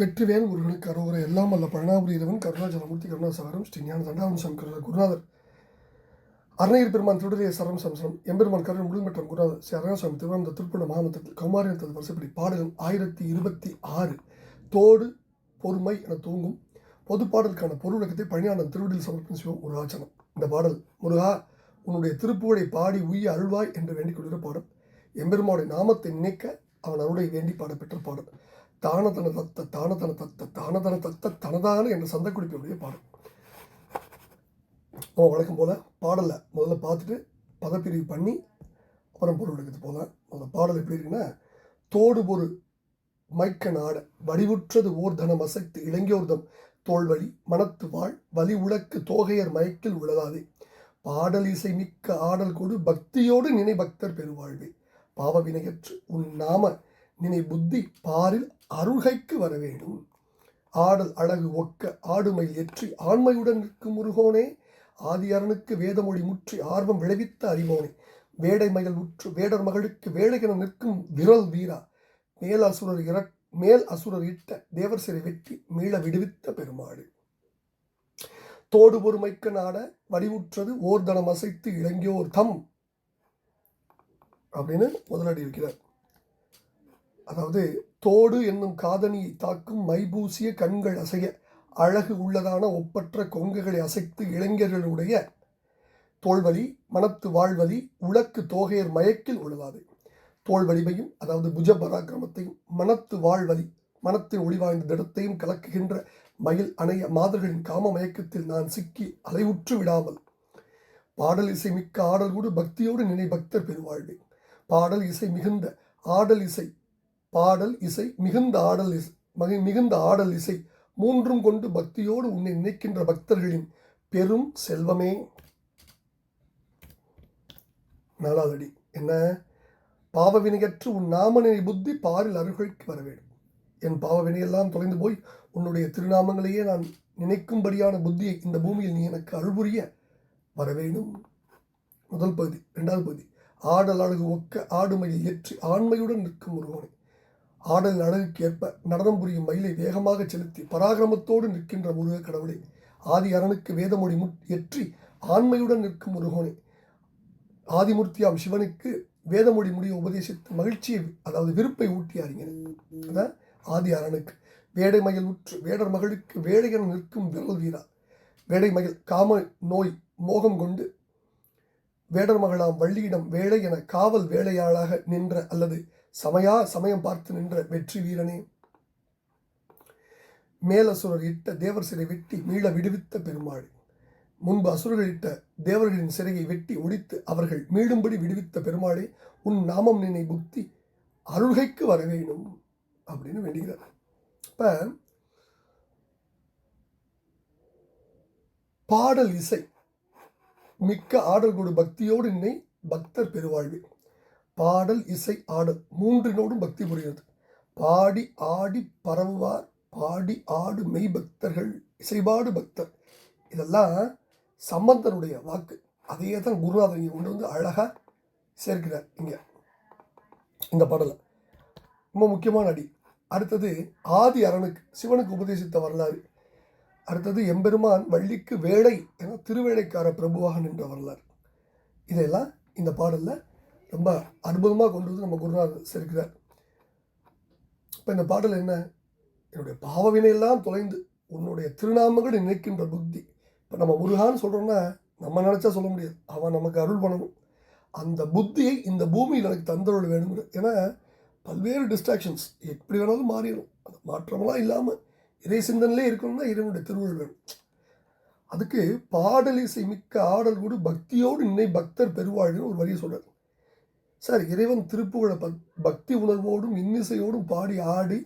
வெற்றிவேல் முருகனுக்கு அரோகரை எல்லாம் அல்ல பழனாபுரி கருணாச்சலமூர்த்தி கருணாசாகரம் ஸ்ரீஞான தண்டாவன் சங்கர குருநாதர். அருணகிரி பெருமான் திருடரிய சரம் சம்சரம் எம்பெருமான் கருண் முழுமற்றம் குருநாதர் ஸ்ரீ அருணாசாமி திருவனந்த திருப்பண மாமத்தத்தில் கௌமாரியத்தது வருஷப்படி பாடகன் ஆயிரத்தி இருபத்தி ஆறு. தோடு பொறுமை என தூங்கும் பொது பாடலுக்கான பொருளக்கத்தை பணியாளன் திருவடியில் சமர்ப்பணம் செய்வோம் ஒரு ஆச்சனம் இந்த பாடல் முருகா உன்னுடைய திருப்புகழை பாடி உய்ய அருள்வாய் என்று வேண்டிக் கொள்கிற பாடல் எம்பெருமானுடைய நாமத்தை நினைக்க அவன் அருளை வேண்டி பாடப்பெற்ற பாடல். தானதன தத்த தானதன தத்த தானதன தத்த தனதான என்ற சந்த குறிப்பினுடைய பாடல். நம்ம வழக்கம் போல் பாடலை முதல்ல பார்த்துட்டு பதப்பிரிவு பண்ணி அப்புறம் பொருள் எடுக்கிறது போல அந்த பாடல் எப்படி இருக்குன்னா தோடு பொரு மைக்க நாட வடிவுற்றது ஓர் தனம் அசைத்து இளைஞோர்தம் தோல்வழி மனத்து வாழ் வலி உலக்கு தோகையர் மயக்கில் உள்ளதாதே பாடல் இசை மிக்க ஆடல் கொடு பக்தியோடு நினை பக்தர் பெருவாழ்வே. பாவ வினையற்று உன் நாம நினை புத்தி பாரில் அருள்கைக்கு வர வேண்டும் ஆடல் அழகு ஒக்க ஆடுமை ஏற்றி ஆண்மையுடன் நிற்கும் முருகோனே ஆதியரனுக்கு வேதமொழி முற்றி ஆர்வம் விளைவித்த அறிவோனே வேடை மகள் உற்று வேடர் மகளுக்கு வேடைகென நிற்கும் விரல் வீரா மேல் அசுரர் இற மேல் அசுரர் இட்ட தேவர் சிறை வெட்டி மீள விடுவித்த பெருமாடு தோடு பொறுமைக்க நாட வடிவுற்றது ஓர்தனம் அசைத்து இளங்கியோர் தம் அப்படின்னு முதலடி இருக்கிறார். அதாவது தோடு என்னும் காதணியை தாக்கும் மைபூசிய கண்கள் அசைய அழகு உள்ளதான ஒப்பற்ற கொங்குகளை அசைத்து இளைஞர்களுடைய தோல்வலி மனத்து வாழ்வலி உலக்கு தோகையர் மயக்கில் உள்ளதாது தோல் வலிமையும் அதாவது புஜ பராக்கிரமத்தையும் மனத்து வாழ்வலி மனத்தின் ஒளிவாய்ந்த திடத்தையும் கலக்குகின்ற மயில் அணைய மாதர்களின் காம மயக்கத்தில் நான் சிக்கி அலைவுற்று விடாமல் பாடல் இசை மிக்க ஆடல் கூட பக்தியோடு நினை பக்தர் பெருவாழ்வே. பாடல் இசை மிகுந்த ஆடல் இசை பாடல் இசை மிகுந்த ஆடல் இசை மகி- மிகுந்த ஆடல் இசை மூன்றும் கொண்டு பக்தியோடு உன்னை நினைக்கின்ற பக்தர்களின் பெரும் செல்வமே. நாலாவடி என்ன? பாவவினையற்று உன் நாமனை புத்தி பாரில் அருள்களுக்கு வர வேண்டும். என் பாவவினையெல்லாம் தொலைந்து போய் உன்னுடைய திருநாமங்களையே நான் நினைக்கும்படியான புத்தியை இந்த பூமியில் நீ எனக்கு அருள்புரிய வர வேண்டும். முதல் பகுதி ரெண்டாவது பகுதி ஆடல் அழகு ஒக்க ஆடுமையில் ஏற்றி ஆண்மையுடன் நிற்கும் ஒருவனை. ஆடல் அழகுக்கேற்ப நடனம் புரியும் மயிலை வேகமாக செலுத்தி பராக்கிரமத்தோடு நிற்கின்ற முருக கடவுளே ஆதி அரணுக்கு வேதமொழி முட் ஏற்றி ஆண்மையுடன் நிற்கும் முருகோனே. ஆதிமூர்த்தியாம் சிவனுக்கு வேதமொழி முடிய உபதேசித்து மகிழ்ச்சியை அதாவது விருப்பை ஊட்டி அறிஞர். ஆதி அரணுக்கு வேடை மயில் உற்று வேடர் மகளுக்கு வேடையென நிற்கும் விரல் வீரா. வேடை மயில் காம நோய் மோகம் கொண்டு வேடர் மகளாம் வள்ளியிடம் வேலை என காவல் வேலையாளாக நின்ற அல்லது சமயா சமயம் பார்த்து நின்ற வெற்றி வீரனே. மேல அசுரர் இட்ட தேவர் சிறை வெட்டி மீள விடுவித்த பெருமாள். முன்பு அசுரர்கள் இட்ட தேவர்களின் சிறையை வெட்டி ஒடித்து அவர்கள் மீளும்படி விடுவித்த பெருமாளே உன் நாமம் நினை புத்தி அருள்கைக்கு வர வேணும் அப்படின்னு வேண்டுகிறார். இப்போ பாடல் இசை மிக்க ஆடல் கொடு பக்தியோடு என்னை பக்தர் பெருவாழ்வு. பாடல் இசை ஆடல் மூன்றினோடும் பக்தி புரிகிறது. பாடி ஆடி பரவுவார் பாடி ஆடு மெய் பக்தர்கள் இசைபாடு பக்தர். இதெல்லாம் சம்பந்தனுடைய வாக்கு. அதையே தான் குருநாதன் இங்கே கொண்டு வந்து அழகாக சேர்க்கிறார் இங்கே. இந்த பாடலை. ரொம்ப முக்கியமான அடி. அடுத்தது ஆதி அரணுக்கு சிவனுக்கு உபதேசித்த வரலாறு. அடுத்தது எம்பெருமான் வள்ளிக்கு வேடை என திருவேளைக்கார பிரபுவாக நின்ற வரலாறு. இதையெல்லாம் இந்த பாடலில் ரொம்ப அற்புதமாக கொண்டு வந்து நம்ம குருநாதர் சேர்க்கிறார் இப்போ இந்த பாடல் என்ன? என்னுடைய பாவவினையெல்லாம் தொலைந்து உன்னுடைய திருநாமங்கள் நினைக்கின்ற புத்தி. இப்போ நம்ம முருகான்னு சொல்கிறோன்னா நம்ம நினச்சா சொல்ல முடியாது. அவன் நமக்கு அருள் பண்ணணும் அந்த புத்தியை இந்த பூமியில் எனக்கு தந்தருள் வேணுங்கிற ஏன்னா பல்வேறு டிஸ்ட்ராக்ஷன்ஸ் எப்படி வேணாலும் மாறிடும். அந்த மாற்றமெல்லாம் இல்லாமல் இறை சிந்தனையிலே இருக்கணும்னா இறைவனுடைய திருவுருள் வேணும். அதுக்கு பாடலிசை மிக்க ஆடல் கூட பக்தியோடு நினை பக்தர் பெருவாழ்னு ஒரு வரியை சொல்கிறார் சார் இறைவன் திருப்புகழை பக்தி உணர்வோடும் இன்னிசையோடும் பாடி ஆடி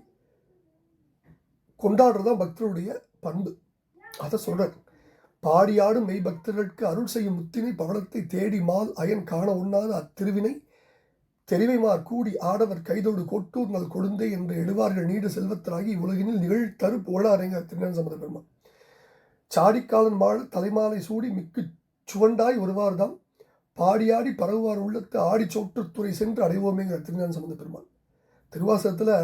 கொண்டாடுறதுதான் பக்தருடைய பண்பு. அதை சொல்கிறார் பாடியாடும் மெய் பக்தர்களுக்கு அருள் செய்யும் முத்தினை பவளத்தை தேடி மால் அயன் காண உண்ணாத அத்திருவினை. தெரிவைமார் கூடி ஆடவர் கைதோடு கொட்டூர் நல் கொழுந்தே என்று எழுவார்கள் நீடு செல்வத்தராகி உலகினில் நிகழ் தரு புகழ அரங்க திருஞான சம்பந்த பெருமான். சாடிக்காலன் மாழ தலைமாலை சூடி மிக்கு சுவண்டாய் பாடி ஆடி பரவுவார் உள்ளத்து ஆடி சோற்றுத்துறை சென்று அடைவோமேங்கிற திருஞான சம்பந்த பெருமான் திருவாசகத்தில்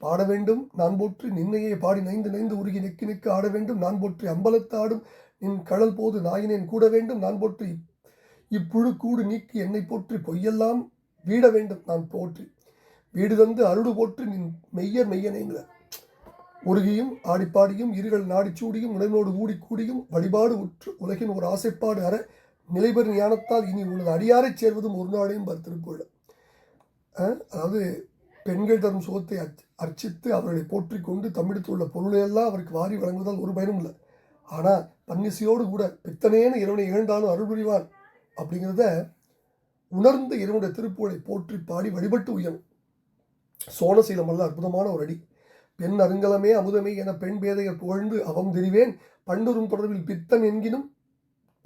பாட வேண்டும் நான் போற்றி நின்னையே பாடி நைந்து நைந்து உருகி நெக்கி நெக்கு ஆட வேண்டும் நான் போற்றி அம்பலத்தாடும் நின் கடல் போது நாயினேன் கூட வேண்டும் நான் போற்றி இப்புழு கூடு நீக்கி என்னை போற்றி பொய்யெல்லாம் வீட வேண்டும் நான் போற்றி வீடு தந்து அருடு போற்றி நின் மெய்யர் மெய்யனேங்கிற உருகியும் ஆடிப்பாடியும் இருகள் நாடிச்சூடியும் உடனோடு ஊடி கூடியும் வழிபாடு உற்று உலகின் ஒரு ஆசைப்பாடு அற நிலைபெறும் ஞானத்தால் இனி உனது அடியாரைச் சேர்வதும் ஒரு நாளையும் பருத்திருப்போல அதாவது பெண்கள் தரும் சுகத்தை அர்ச் அர்ச்சித்து அவர்களை போற்றிக் கொண்டு தம்மிடத்தில் பொருளையெல்லாம் அவருக்கு வாரி வழங்குவதால் ஒரு பயனும் இல்லை. ஆனால் பன்னிசையோடு கூட பித்தனேன இறைவனை இகழ்ந்தாலும் அருள் புரிவான் அப்படிங்கிறத உணர்ந்து இறைவனுடைய திருப்புகழை போற்றி பாடி வழிபட்டு உயரும். சோழசீலம் அல்ல அற்புதமான ஒரு அடி. பெண் அருங்கலமே அமுதமே என பெண் பேதையர் புகழ்ந்து அவம் தெரிவேன். பண்டுரும் தொடர்பில் பித்தன் என்கினும்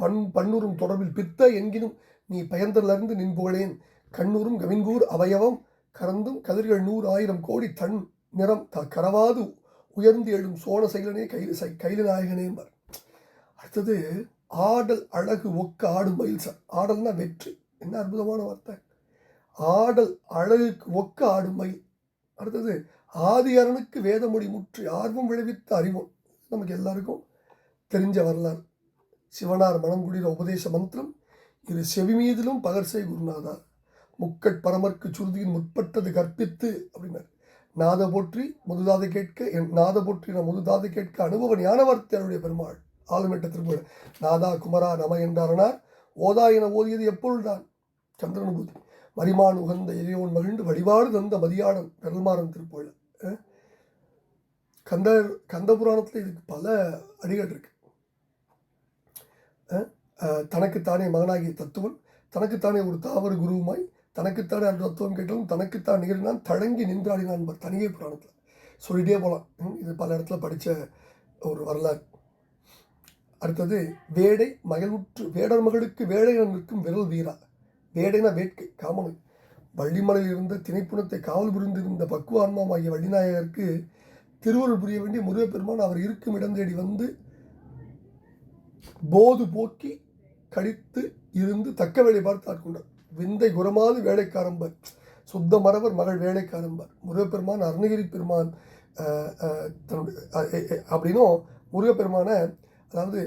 பண் பண்ணுறும் தொடர்பில் பித்த என்கினும் நீ பயந்தலர்ந்து நின்புகளேன் கண்ணூரும் கவின்கூர் அவயவம் கறந்தும் கதிர்கள் நூறு ஆயிரம் கோடி தன் நிறம் த கரவாது உயர்ந்து எழும் சோழ செயலனே கைது சை கையில் நாயகனே அடுத்தது ஆடல் அழகு ஒக்க ஆடும் மயில் சார் ஆடல்னா வெற்றி. என்ன அற்புதமான வார்த்தை. ஆடல் அழகுக்கு ஒக்க ஆடும் மயில். அடுத்தது ஆதியரனுக்கு வேதமொழி முற்றி ஆர்வம் விளைவித்த அறிவோம். நமக்கு எல்லாருக்கும் தெரிஞ்ச வரலாறு. சிவனார் மனங்குடிர உபதேச மந்திரம். இது செவி மீதிலும் பகர்சை குருநாதா. முக்கட் பரமர்க்கு சுருதியின் முற்பட்டது கற்பித்து அப்படின்னார். நாத போற்றி முதுதாதை கேட்க என் நாத போற்றி நான் முதுதாதை கேட்க அனுபவ ஞானவர்த்தருடைய பெருமாள். ஆளுமெட்ட திருப்புகழ நாதா குமரா நம என்றாரனார். ஓதா என ஓதியது எப்பொழுதுதான்? சந்திரனுபூதி. மரிமான் உகந்த இறையோன் மகிழ்ந்து வழிபாடு தந்த மதியாடன் பெருமாறன் திருப்புகழ கந்த கந்த புராணத்தில் இதுக்கு பல அடிகள் இருக்கு. தனக்குத்தானே மகனாகிய தத்துவன் தனக்குத்தானே ஒரு தாவர குருவுமாய் தனக்குத்தானே அந்த தத்துவம் கேட்டாலும் தனக்குத்தான் நிகழ்ந்தான் தழங்கி நின்றாடினான் பார் தனியே புராணத்தில். சொல்லிட்டே போகலாம் ம், இது பல இடத்துல படித்த ஒரு வரலாறு. அடுத்தது வேடை மகளுற்று வேடர் மகளுக்கு வேடை நிற்கும் விரல் வீரா. வேடைனா வேட்கை காமனு. வள்ளிமலையில் இருந்த திணைப்புணத்தை காவல் புரிந்திருந்த பக்குவான்மாமாகிய வள்ளிநாயகருக்கு திருவருள் புரிய வேண்டிய முருகப்பெருமான் அவர் இருக்கும் இடம் தேடி வந்து போது போக்கி கடித்து இருந்து தக்க வேலை பார்த்து ஆட்கொண்டார் விந்தை குரமாது வேலைக்காரம்பர் சுத்த மரவர் மகள் வேலைக்காரம்பர் முருகப்பெருமான் அருணகிரி பெருமான் தன்னுடைய அப்படின்னும் முருகப்பெருமான அதாவது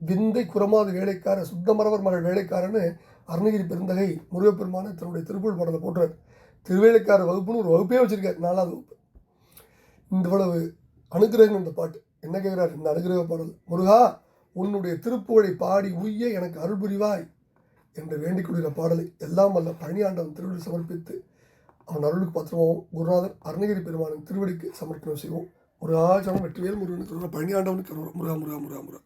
விந்தை குரமாது வேலைக்கார சுத்த மரவர் மகள் வேலைக்காரன்னு அருணகிரி பெருந்தகை முருகப்பெருமான தன்னுடைய திருப்புள் பாடலை போட்டுறார் திருவேலைக்கார வகுப்புன்னு ஒரு வகுப்பே வச்சிருக்கார் நாலாவது வகுப்பு. இந்த இவ்வளவு அனுகிரகம் இந்த பாட்டு. என்ன கேட்குறாரு இந்த அனுகிரக பாடல். முருகா உன்னுடைய திருப்புகழை பாடி உய்ய எனக்கு அருள்புரிவாய் என்று வேண்டிக் கொள்கிற பாடலை எல்லாம் வல்ல பழனியாண்டவன் திருவடி சமர்ப்பித்து அவன் அருளுக்கு பத்திரமாவும் குருநாதர் அருணகிரி பெருமானின் திருவடிக்கு சமர்ப்பணம் செய்வோம். முருகாச்சலம் வெற்றிவேல் முருகனுக்கு பழனியாண்டவனுக்கு முருகா முருகா முருகா முருகா.